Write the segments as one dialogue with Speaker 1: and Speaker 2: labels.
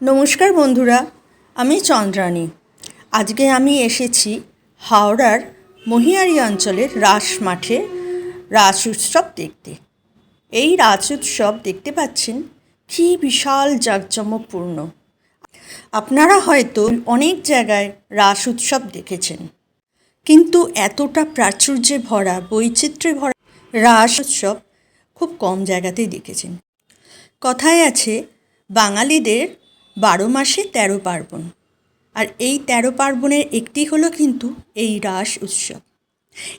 Speaker 1: নমস্কার বন্ধুরা, আমি চন্দ্রাণী। আজকে আমি এসেছি হাওড়ার মহিয়ারি অঞ্চলের রাস মাঠে রাস উৎসব দেখতে। এই রাস উৎসব দেখতে পাচ্ছেন কী বিশাল জাঁকজমকপূর্ণ। আপনারা হয়তো অনেক জায়গায় রাস উৎসব দেখেছেন, কিন্তু এতটা প্রাচুর্যে ভরা, বৈচিত্র্যে ভরা রাস উৎসব খুব কম জায়গাতেই দেখেছেন। কথায় আছে, বাঙালিদের বারো মাসে তেরো পার্বণ। আর এই তেরো পার্বণের একটি হলো কিন্তু এই রাস উৎসব।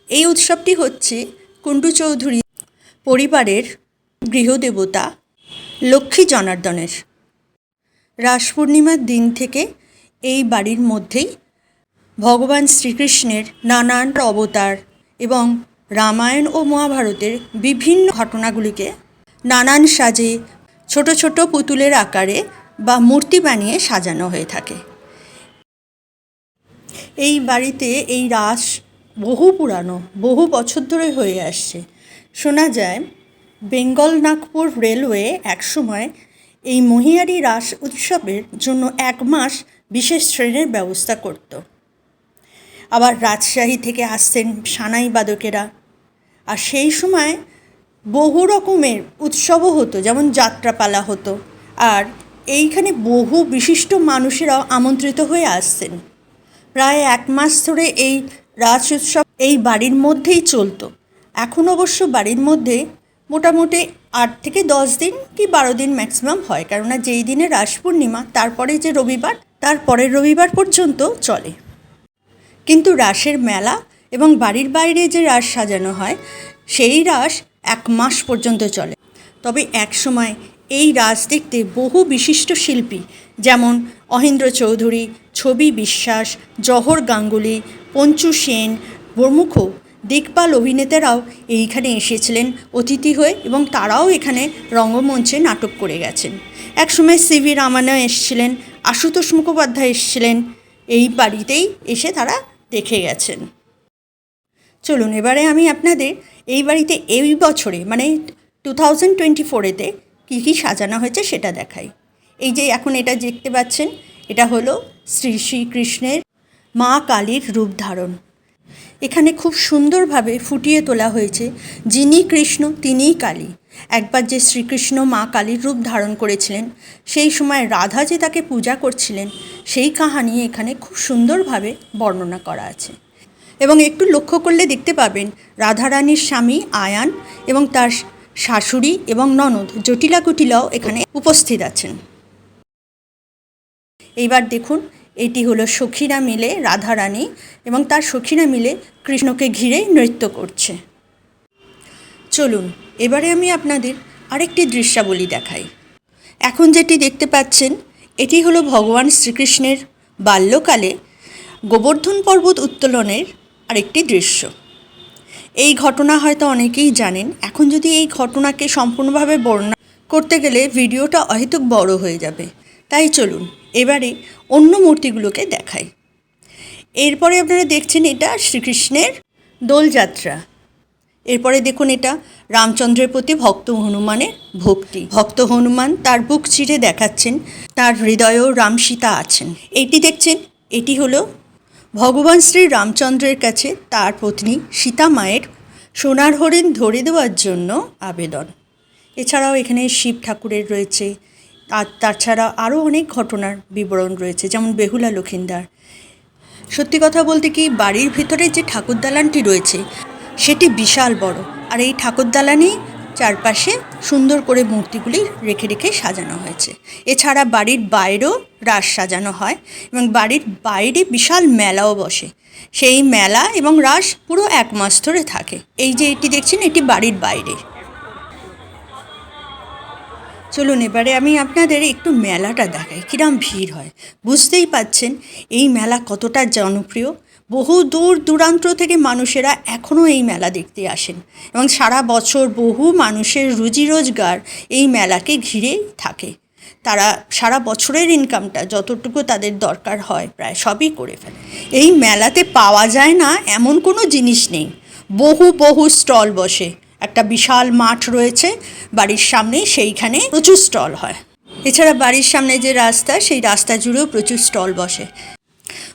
Speaker 1: এই উৎসবটি হচ্ছে কুণ্ডু চৌধুরী পরিবারের গৃহদেবতা লক্ষ্মী জনার্দনের। রাস পূর্ণিমার দিন থেকে এই বাড়ির মধ্যেই ভগবান শ্রীকৃষ্ণের নানান অবতার এবং রামায়ণ ও মহাভারতের বিভিন্ন ঘটনাগুলিকে নানান সাজে ছোট ছোট পুতুলের আকারে বা মূর্তি বানিয়ে সাজানো হয়ে থাকে। এই বাড়িতে এই রাস বহু পুরানো, বহু বছর ধরে হয়ে আসছে। শোনা যায় বেঙ্গল নাগপুর রেলওয়ে একসময় এই মহিয়ারি রাস উৎসবের জন্য এক মাস বিশেষ ট্রেনের ব্যবস্থা করত। আবার রাজশাহী থেকে আসতেন সানাই বাদকেরা। আর সেই সময় বহু রকমের উৎসবও হতো, যেমন যাত্রাপালা হতো। আর এইখানে বহু বিশিষ্ট মানুষেরাও আমন্ত্রিত হয়ে আসতেন প্রায় এক মাস ধরে এই রাজ উৎসব এই বাড়ির মধ্যেই চলতো। এখন অবশ্য বাড়ির মধ্যে মোটামুটি আট থেকে দশ দিন কি বারো দিন ম্যাক্সিমাম হয়। কেননা যেই দিনে রাস পূর্ণিমা, তারপরে যে রবিবার, তার পরের রবিবার পর্যন্ত চলে। কিন্তু রাসের মেলা এবং বাড়ির বাইরে যে রাস সাজানো হয়, সেই রাস এক মাস পর্যন্ত চলে। তবে এক সময় এই রাজ দেখতে বহু বিশিষ্ট শিল্পী, যেমন অহিন্দ্র চৌধুরী, ছবি বিশ্বাস, জহর গাঙ্গুলি, পঞ্চু সেন প্রমুখ দিকপাল অভিনেতারাও এইখানে এসেছিলেন অতিথি হয়ে এবং তারাও এখানে রঙ্গমঞ্চে নাটক করে গেছেন। একসময় সি ভি রামানা এসেছিলেন, আশুতোষ মুখোপাধ্যায় এসেছিলেন, এই বাড়িতেই এসে তারা দেখে গেছেন। চলুন, এবারে আমি আপনাদের এই বাড়িতে এই বছরে মানে টু থাউজেন্ড টোয়েন্টি ফোরেতে কী কী সাজানো হয়েছে সেটা দেখাই। এই যে এখন এটা দেখতে পাচ্ছেন, এটা হলো শ্রী শ্রীকৃষ্ণের মা কালীর রূপ ধারণ। এখানে খুব সুন্দরভাবে ফুটিয়ে তোলা হয়েছে, যিনি কৃষ্ণ, তিনিই কালী। একবার যে শ্রীকৃষ্ণ মা কালীর রূপ ধারণ করেছিলেন, সেই সময় রাধা যে তাকে পূজা করছিলেন, সেই কাহানি এখানে খুব সুন্দরভাবে বর্ণনা করা আছে। এবং একটু লক্ষ্য করলে দেখতে পাবেন, রাধারানীর স্বামী আয়ান এবং তার শাশুড়ি এবং ননদ জটিলা কুটিলাও এখানে উপস্থিত আছেন। এইবার দেখুন, এটি হলো সখীরা মিলে রাধারানী এবং তার সখীরা মিলে কৃষ্ণকে ঘিরে নৃত্য করছে। চলুন, এবারে আমি আপনাদের আরেকটি দৃশ্যাবলী দেখাই। এখন যেটি দেখতে পাচ্ছেন, এটি হলো ভগবান শ্রীকৃষ্ণের বাল্যকালে গোবর্ধন পর্বত উত্তোলনের আরেকটি দৃশ্য। এই ঘটনা হয়তো অনেকেই জানেন। এখন যদি এই ঘটনাকে সম্পূর্ণভাবে বর্ণনা করতে গেলে ভিডিওটা অহেতুক বড় হয়ে যাবে। তাই চলুন, এবারে অন্য মূর্তিগুলোকে দেখাই। এরপরে আপনারা দেখছেন এটা শ্রীকৃষ্ণের দোলযাত্রা। এরপরে দেখুন এটা রামচন্দ্রের প্রতি ভক্ত হনুমানের ভক্তি। ভক্ত হনুমান তার বুক চিরে দেখাচ্ছেন, তার হৃদয়েও রাম সীতা আছেন। এটি দেখছেন, এটি হলো ভগবান শ্রী রামচন্দ্রের কাছে তার পত্নী সীতা মায়ের সোনার হরিণ ধরে দেওয়ার জন্য আবেদন। এছাড়াও এখানে শিব ঠাকুরের রয়েছে। আর তাছাড়া আরও অনেক ঘটনার বিবরণ রয়েছে, যেমন বেহুলা লক্ষিন্দার। সত্যি কথা বলতে কি, বাড়ির ভিতরে যে ঠাকুর দালানটি রয়েছে, সেটি বিশাল বড়। আর এই ঠাকুর দালানেই চারপাশে সুন্দর করে মূর্তিগুলি রেখে রেখে সাজানো হয়েছে। এছাড়া বাড়ির বাইরেও রাস সাজানো হয় এবং বাড়ির বাইরে বিশাল মেলাও বসে। সেই মেলা এবং রাস পুরো এক মাস ধরে থাকে। এই যে এটি দেখছেন, এটি বাড়ির বাইরে। চলুন, এবারে আমি আপনাদের একটু মেলাটা দেখাই। কিরম ভিড় হয়। বুঝতেই পাচ্ছেন, এই মেলা কতটা জনপ্রিয় বহু দূর দূরান্ত থেকে মানুষেরা এখনও এই মেলা দেখতে আসেন এবং সারা বছর বহু মানুষের রুজি রোজগার এই মেলাকে ঘিরেই থাকে। তারা সারা বছরের ইনকামটা যতটুকু তাদের দরকার হয় প্রায় সবই করে ফেলে। এই মেলাতে পাওয়া যায় না এমন কোনো জিনিস নেই। বহু বহু স্টল বসে। একটা বিশাল মাঠ রয়েছে, বাড়ির সামনে সেইখানে প্রচুর স্টল হয়। এছাড়া বাড়ির সামনে যে রাস্তা, সেই রাস্তা জুড়েও প্রচুর স্টল বসে।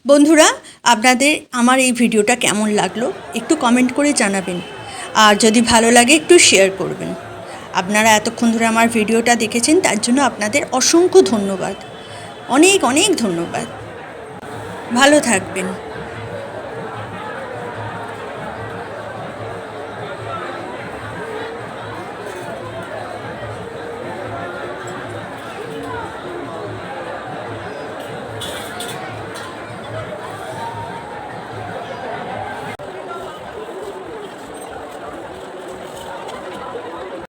Speaker 1: বন্ধুরা, আপনাদের আমার এই ভিডিওটা কেমন লাগল একটু কমেন্ট করে জানাবেন। আর যদি ভালো লাগে, একটু শেয়ার করবেন। আপনারা এতক্ষণ ধরে আমার ভিডিওটা দেখেছেন, তার জন্য আপনাদের অসংখ্য ধন্যবাদ। অনেক অনেক ধন্যবাদ। ভালো থাকবেন।